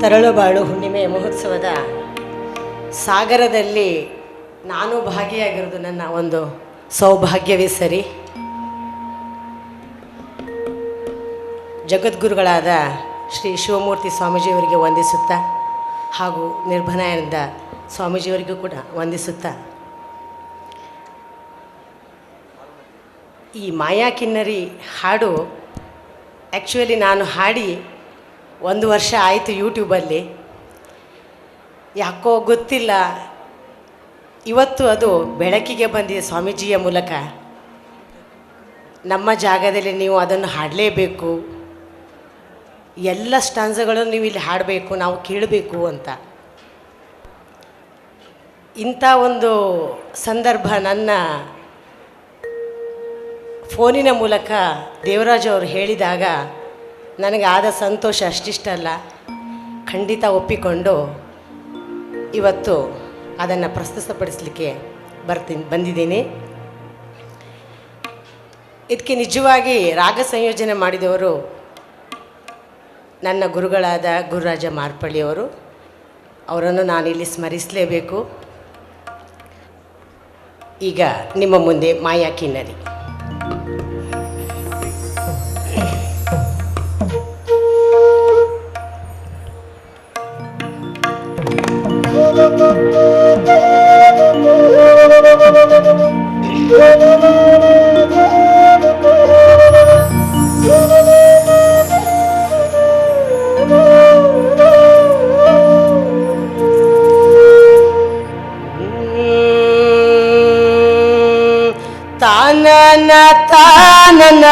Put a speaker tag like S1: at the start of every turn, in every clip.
S1: ತರಳುಬಾಳು ಹುಣ್ಣಿಮೆ ಮಹೋತ್ಸವದ ಸಾಗರದಲ್ಲಿ ನಾನು ಭಾಗಿಯಾಗಿರೋದು ನನ್ನ ಒಂದು ಸೌಭಾಗ್ಯವೇ ಸರಿ. ಜಗದ್ಗುರುಗಳಾದ ಶ್ರೀ ಶಿವಮೂರ್ತಿ ಸ್ವಾಮೀಜಿಯವರಿಗೆ ವಂದಿಸುತ್ತಾ ಹಾಗೂ ನಿರ್ಭನಾಯನದ ಸ್ವಾಮೀಜಿಯವರಿಗೂ ಕೂಡ ವಂದಿಸುತ್ತಾ. ಈ ಮಾಯಾ ಕಿನ್ನರಿ ಹಾಡು ಆ್ಯಕ್ಚುಲಿ ನಾನು ಹಾಡಿ ಒಂದು ವರ್ಷ ಆಯಿತು ಯೂಟ್ಯೂಬಲ್ಲಿ. ಯಾಕೋ ಗೊತ್ತಿಲ್ಲ. ಇವತ್ತು ಅದು ಬೆಳಕಿಗೆ ಬಂದಿದೆ ಸ್ವಾಮೀಜಿಯ ಮೂಲಕ. ನಮ್ಮ ಜಾಗದಲ್ಲಿ ನೀವು ಅದನ್ನು ಹಾಡಲೇಬೇಕು. ಎಲ್ಲ ಸ್ಟಾನ್ಸಗಳನ್ನು ನೀವು ಇಲ್ಲಿ ಹಾಡಬೇಕು, ನಾವು ಕೇಳಬೇಕು ಅಂತ. ಇಂಥ ಒಂದು ಸಂದರ್ಭ ನನ್ನ ಫೋನಿನ ಮೂಲಕ ದೇವರಾಜ್ ಅವರು ಹೇಳಿದಾಗ ನನಗೆ ಆದ ಸಂತೋಷ ಅಷ್ಟಿಷ್ಟಲ್ಲ. ಖಂಡಿತ ಒಪ್ಪಿಕೊಂಡು ಇವತ್ತು ಅದನ್ನು ಪ್ರಸ್ತುತಪಡಿಸಲಿಕ್ಕೆ ಬರ್ತೀನಿ, ಬಂದಿದ್ದೀನಿ. ಇದಕ್ಕೆ ನಿಜವಾಗಿ ರಾಗ ಸಂಯೋಜನೆ ಮಾಡಿದವರು ನನ್ನ ಗುರುಗಳಾದ ಗುರುರಾಜ ಮಾರ್ಪಳ್ಳಿಯವರು. ಅವರನ್ನು ನಾನಿಲ್ಲಿ ಸ್ಮರಿಸಲೇಬೇಕು. ಈಗ ನಿಮ್ಮ ಮುಂದೆ ಮಾಯಾ ಕಿನ್ನರಿ തനന തനന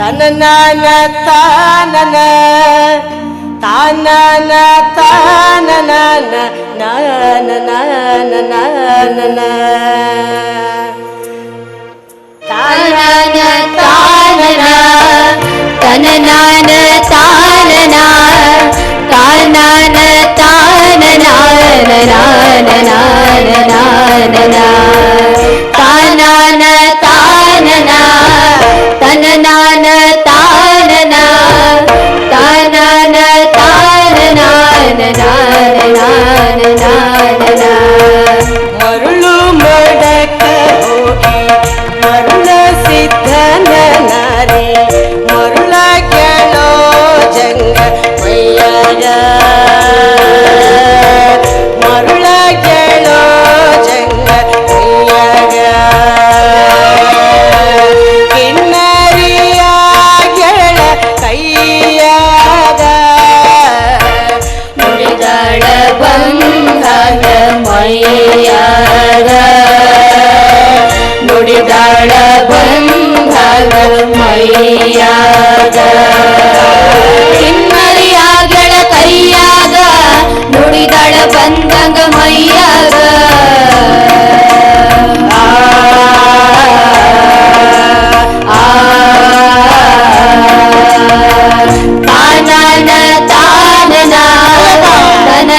S1: തനന തനന തനന തനന നനന നനന அருள்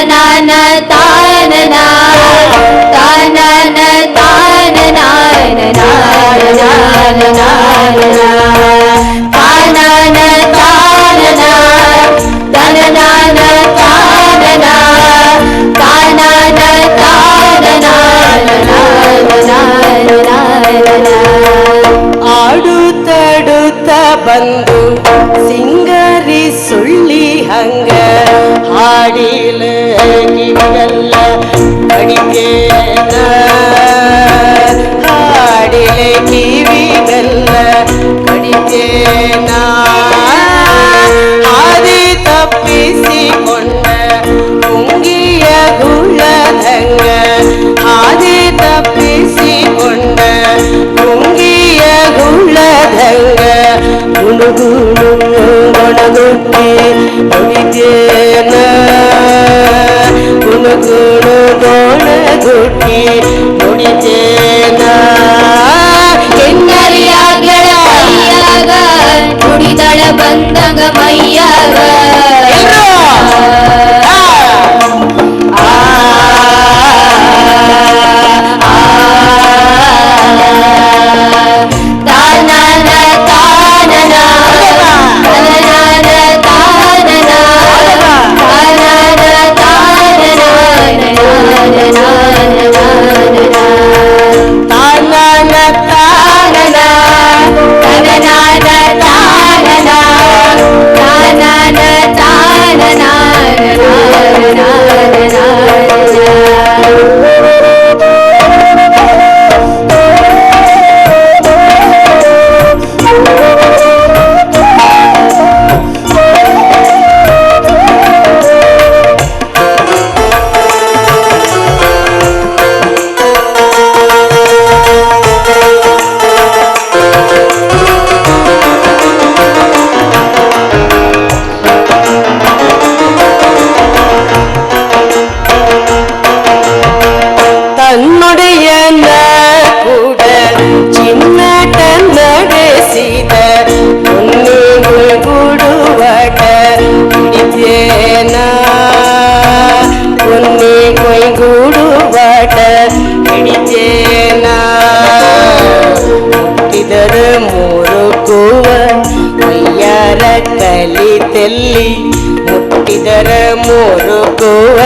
S2: ತಾನನ ತಾನನ ತಾನನ ನಾನ
S1: ಆಡುತ್ತಡುತ್ತ ಬಂದು ಸಿಂಗರಿ ಸುಳ್ಳಿ ಹಂಗ ಹಾಡಿಲ ಕಿವಿಯಲ್ಲ ಕಡಿಕೇನ ಹಾಡಿಲ ಕಿವಿಗಲ್ಲ ಕಡಿಕೇನ ಹಾದಿ ತಪ್ಪಿಸಿಕೊಂಡ
S2: ಕಲಿ
S1: ತೆಲ್ಲಿ ಮುಟ್ಟಿದರ ಮೂರುಕುವ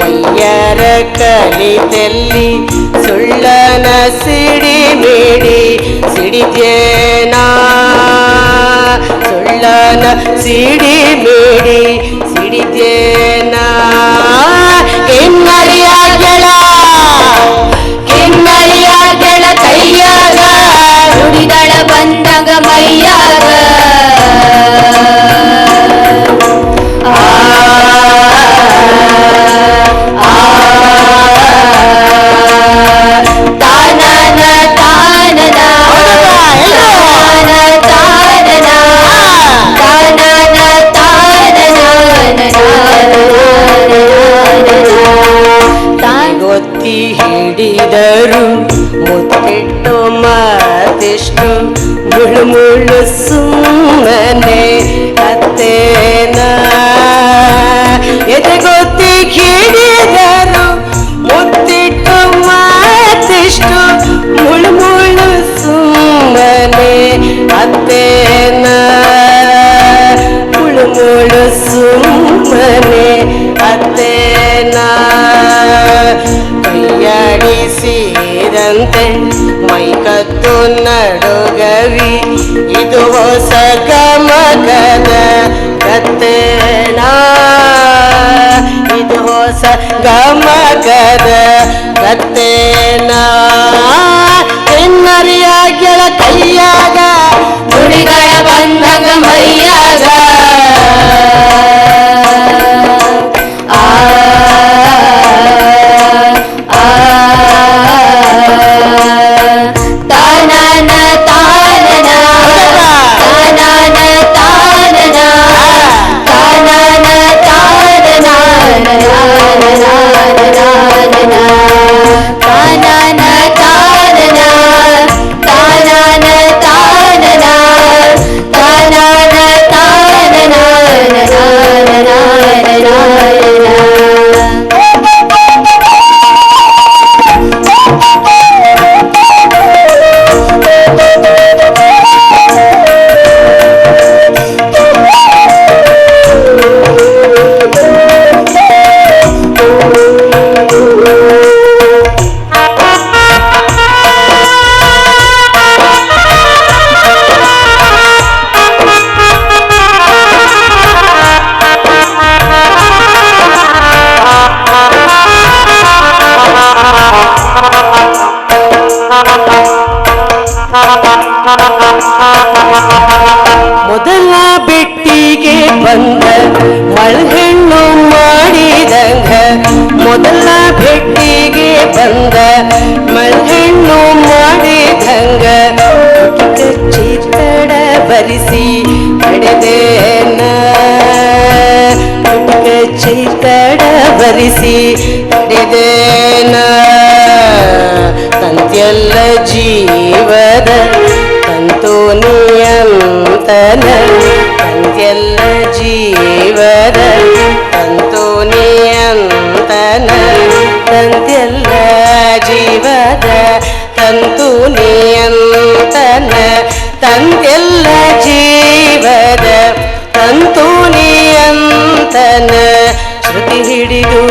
S1: ವಯ್ಯರ ಕಲಿ ತೆಲ್ಲಿ ಸುಳ್ಳನ ಸಿಡಿ ಮೇಡಿ ಸಿಡಿದೇನಾ ಸುಳ್ಳನ ಸಿಡಿ ಮೇಡಿ ಸಿಡಿದೇನಾ
S2: ಕಿನ್ನರಿಯಾಗಳ ಕಿನ್ನರಿಯಾಗಳ ಕೈಯಾಗ ನುಡಿಗಳ ಬಂದಾಗ ಮೈಯಾಗ ತಾನನ ತಾನ
S1: ಗೊತ್ತಿ ಹಿಡಿದರು ಮುತ್ತಿಟ್ಟು ಮಾತಿಷ್ಟು ಮುಳು ಮುಳು ಸುಮ್ಮನೆ ಅತ್ತೇನ ಎದೆಗೊತ್ತಿ ಹಿಡಿದರು ಮುತ್ತಿಟ್ಟು ಮಾತಿಷ್ಟು ಮುಳು ಮುಳು ಸುಮ್ಮನೆ ಅತ್ತೇನ ಮುಳು ಮುಳು ಸುಮ್ಮನೆ ಅತ್ತೇನ ಕೈಯಾಡಿಸಿದಂತೆ ಮೈಕತ್ತು ನಡುಗವಿ ಇದು ಹೊಸ ಗಮಗದ ಕತ್ತೇನ ಇದು ಹೊಸ ಗಮಗದ ಕತ್ತೇನ ಎನ್ನರಿಯ ಗೆಳ ಕೈಯಾಗ
S2: ನುಡಿಗಳ ಬಂದಾಗ ಮೈಯಾಗ
S1: ಜೀವದ ತಂತೋನಿಯಂತನ ಅಂತ್ಯಲ್ಲ ಜೀವದ ತಂತೋನಿಯಂತನ ತಂತ್ಯಲ್ಲ ಜೀವದ ತಂತುನಿಯಂತನ ತಂತೆಲ್ಲ ಜೀವದ ತಂತುನಿಯಂತನ ಶ್ರುತಿ ಹಿಡಿದು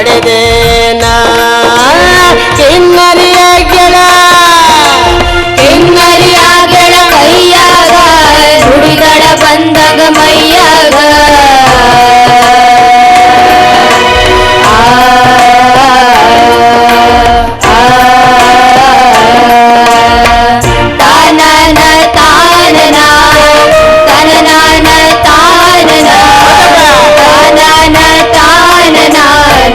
S1: ನಡೆದೇನಾ ಕಿನ್ನರಿಯ ಗೆಳ
S2: ಕಿನ್ನರಿಯ ಗೆಳ ಕೈಯಾಗ ನುಡಿಗಳ ಬಂದಾಗ ಮೈಯಾಗ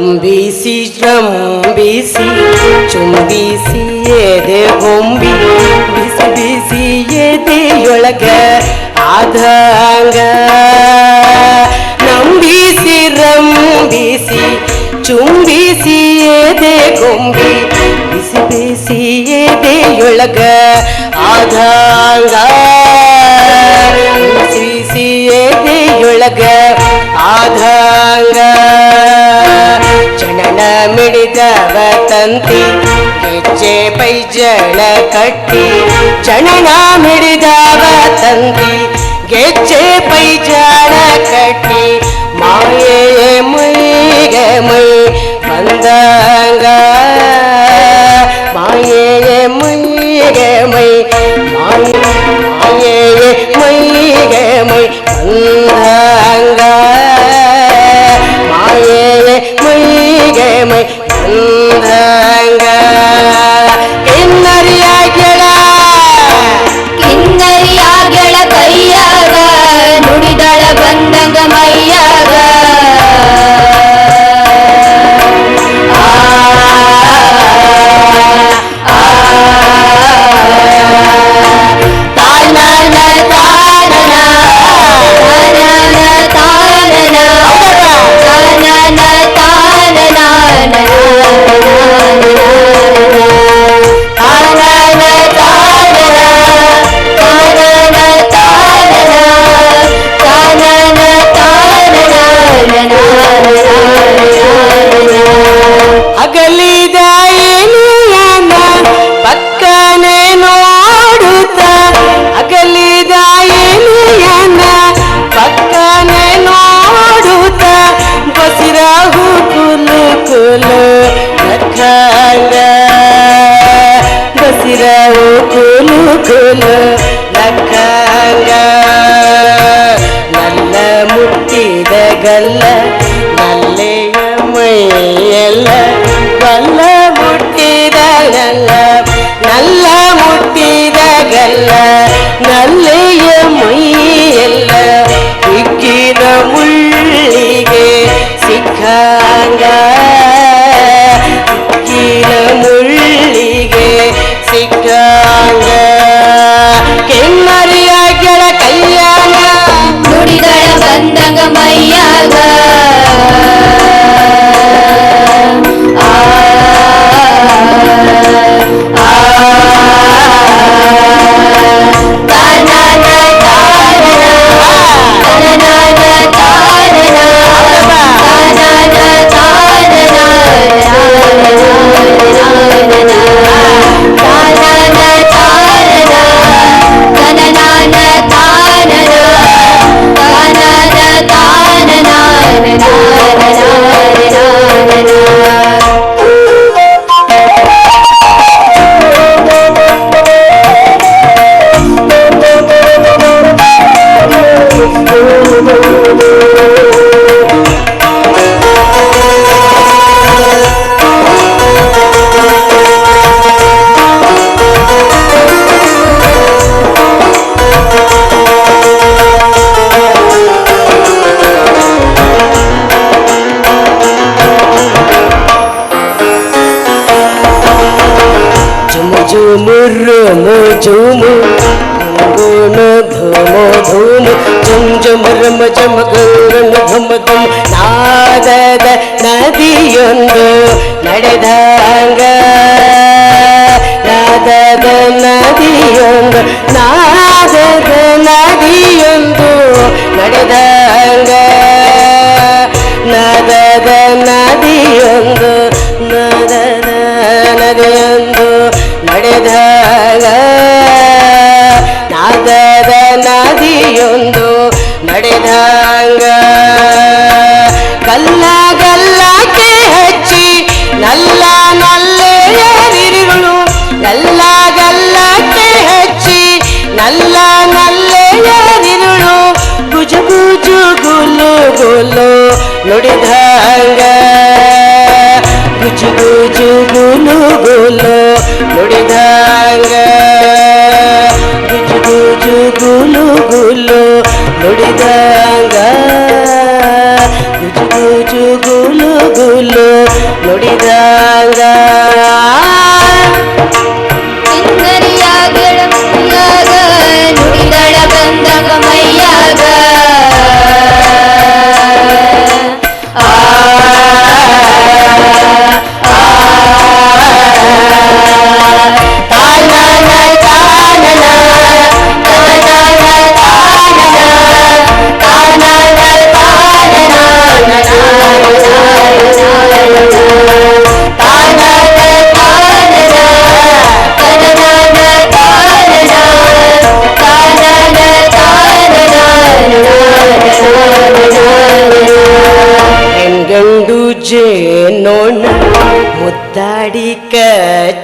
S1: ನಂಬಿಸಿ ಚಂಬಿಸಿ ಚುಂಬಿಸಿ ಎದೆ ಗೊಂಬಿ ಬಿಸಿ ಬಿಸಿ ಎದೆಯೊಳಗ ಆದಂಗ ನಂಬಿಸಿ ರಂಬಿಸಿ ಚುಂಬಿಸಿ ಎದೆ ಗೊಂಬಿ ಬಿಸಿ ಬಿಸಿ ಎದೆಯೊಳಗ ಆದಂಗ ಬಿಸಿ ಬಿಸಿ ಎದೆಯೊಳಗ ಆದಂಗ ಮಿಡಿದವ ತಂತಿ ಗೆಜ್ಜೆ ಪೈಜಳ ಕಟ್ಟಿ ಜನನ ಮಿಡಿದವ ತಂತಿ ಗೆಜ್ಜೆ ಪೈಜಾಳ ಕಟ್ಟಿ ಮಾಯೆ ಮೈಗೆ ಮೈ ಬಂದಂಗ ಮಾಯೆ ಮೈಗೆ ಮೈ ಮಾಯೆ ಮಾಯೆ అగలిదాయన పక్కనే నోడుతా అగలిదాయన పక్కనే నోడుతా బసిరాహు కులు
S2: కులు నఖండ బసిరాహు కులు కులు నఖండ
S1: నల్ల ముట్టిద గల్ల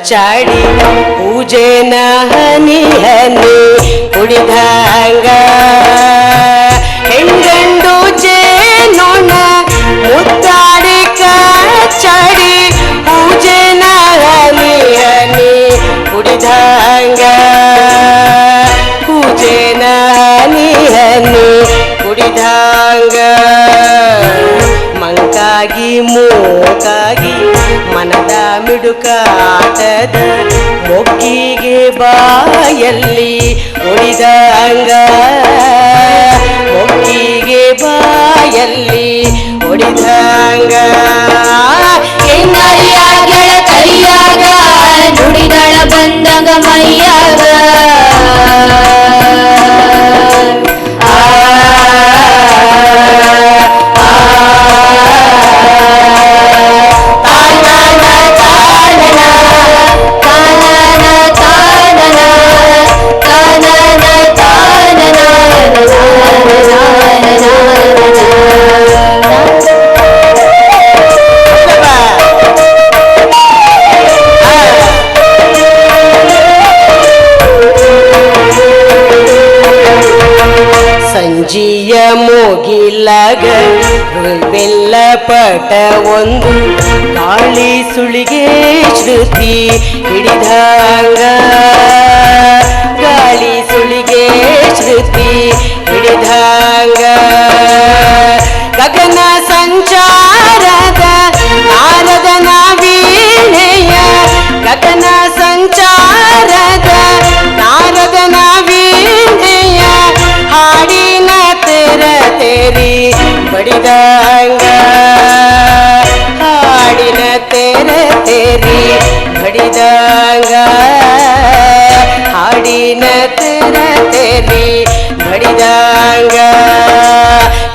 S1: ಕಚ್ಚಾಡಿ ಪೂಜೆನ ಹನಿ ಹನಿ ಕುಡಿದಂಗ ಹೆಂಗಂಡು ಜೇನೋಣ ಮುದ್ದಾಡಿ ಕಚ್ಚಾಡಿ ಪೂಜೆನ ಹನಿ ಹನಿ ಕುಡಿದಂಗ ಪೂಜೆನ ಹನಿ ಹನಿ ಕುಡಿದಂಗ ಮಂಕಾಗಿ ಮೂಕಾಗಿ ಮನದ ಮಿಡುಕಾಟದ ಮೊಗ್ಗಿಗೆ ಬಾಯಲ್ಲಿ ಉಳಿದಂಗ ಮೊಗ್ಗಿಗೆ ಬಾಯಲ್ಲಿ ಉಳಿದಂಗ
S2: ಕಿನ್ನರಿಯ ಕೈಯಾಗ ನುಡಿದಳ ಬಂದಗ ಮೈಯಾಗ.
S1: ಸಂಜಿಯ ಮುಗಿಲಗ ಬೆಲ್ಲ ಪಟ ಒಂದು ಗಾಳಿ ಸುಳಿಗೆ ಶ್ರುತಿ ಹಿಡಿದಂಗ ಗಾಳಿ ಸುಳಿಗೆ ಶ್ರುತಿ ಹಿಡಿದಂಗ ಗಗನ ಸಂಚಾರದ ನಾರದನ ವೀಣೆಯ ಗಗನ ಸಂಚಾರದ ನಾರದನ ವೀಣೆಯ ಹಾಡಿನ ತೆರ ತೆರಿ ಬಡಿದಂಗ ಹಾಡಿನ ತೆರ ತೆರಿ ಬಡಿದಂಗ ತೆರಿ ಬಡಿದಂಗ.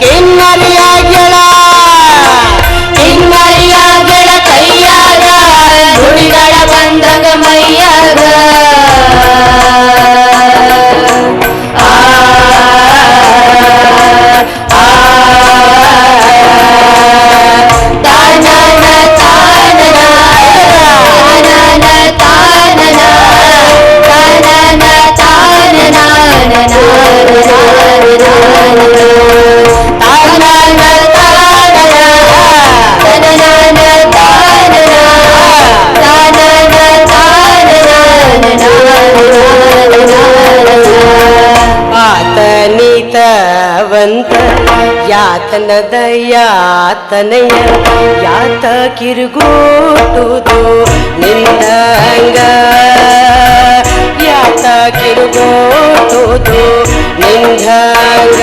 S1: ಕಿನ್ನರಿಯ ಗೆಳ
S2: ಕಿನ್ನರಿಯ ಗೆಳತಿಯಾಗ ನುಡಿದಳ ಬಂದಾಗ ಮೈಯಾಗ.
S1: ಮನದ ಯಾತನೆಯ ಯಾತ ಕಿರುಗೂಟುದು ನಿನ್ನ ಅಂಗ. ಯಾತ ಕಿರುಗೂಟುದು ನಿನ್ನ ಅಂಗ.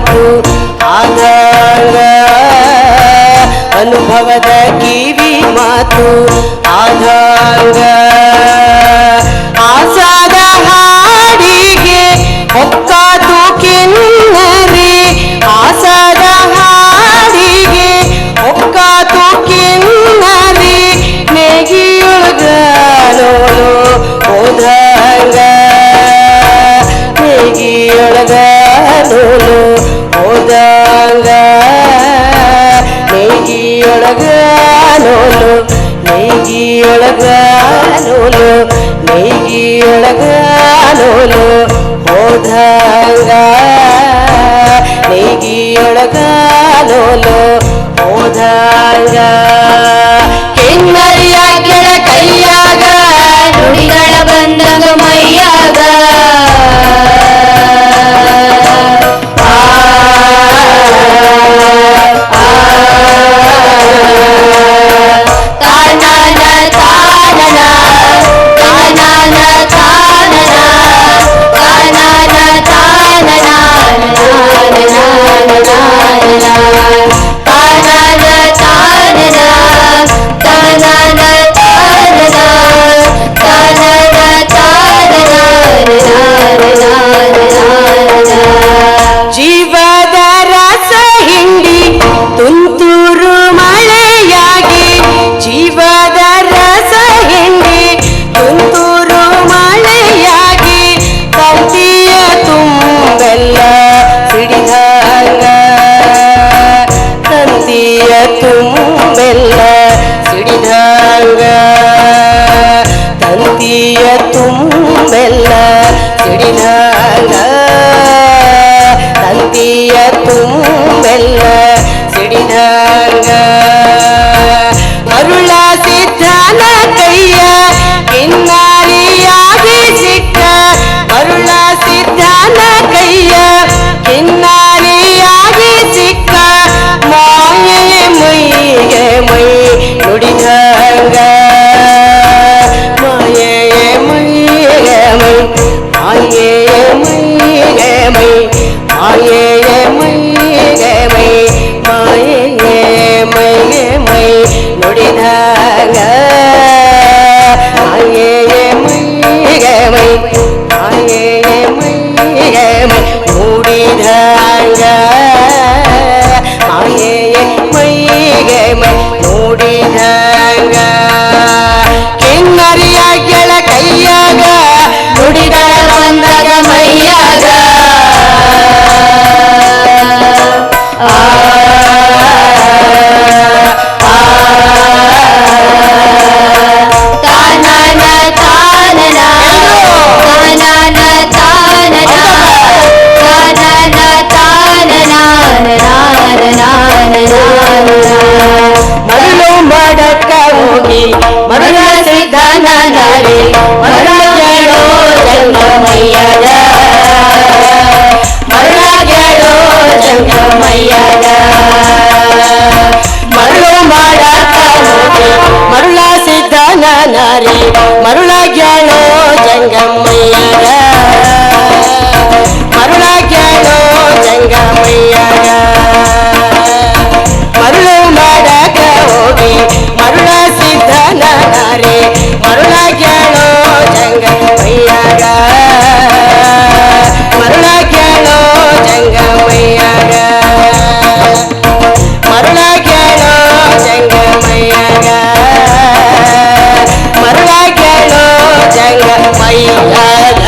S1: ಮಾತು ಆಗಾಗ ಅನುಭವದ ಕಿವಿ ಮಾತು ಆಗಾಗ ಆಸಾದ ಹಾಡಿಗೆ ಒಕ್ಕಾದು ಕಿನ್ನರಿ, ಆಸಾದ ಹಾಡಿಗೆ ಒಕ್ಕಾದು ಕಿನ್ನರಿ ನೆಗಿಯೊಳಗಲೋಲು ಹೋದಾಗ,
S2: ನೆಗಿಯೊಳಗ ನಾನೂನು
S1: ಹೋದಂಗ ನೈಗಿಯೊಳಗ ನೂಲು ನೈಗಿಯೊಳಗ ನೂಲು ನೈಗಿಯೊಳಗ ನೂಲು ಹೋದಂಗ ನೈಗಿಯೊಳಗ ನೂಲು ಹೋದಂಗ জীবা மகிமை ஆயே ಧನನರೇ ಮರಗಳೋ ಜಂಗಮಯ್ಯದ ಮರಗಳೋ ಜಂಗಮಯ್ಯದ ಮರಳು ಮಾಡತಾನೆ ಮರುಳ
S2: ಸಿದ್ಧನನರೇ ಮರುಳಗಳೋ ಜಂಗಮಯ್ಯದ ಮರುಳಗಳೋ ಜಂಗಮಯ್ಯದ ದೇವರೇ
S1: ಮರುಳ ಸಿದ್ಧನರೇ ಮರುಳ ಕೇಳೋ ಜಂಗಮಯ್ಯಾಗ ಮರುಳ ಕೇಳೋ ಜಂಗಮಯ್ಯಾಗ ಮರುಳ ಕೇಳೋ ಜಂಗಮಯ್ಯಾಗ ಮರುಳ ಕೇಳೋ ಜಂಗಮಯ್ಯಾಗ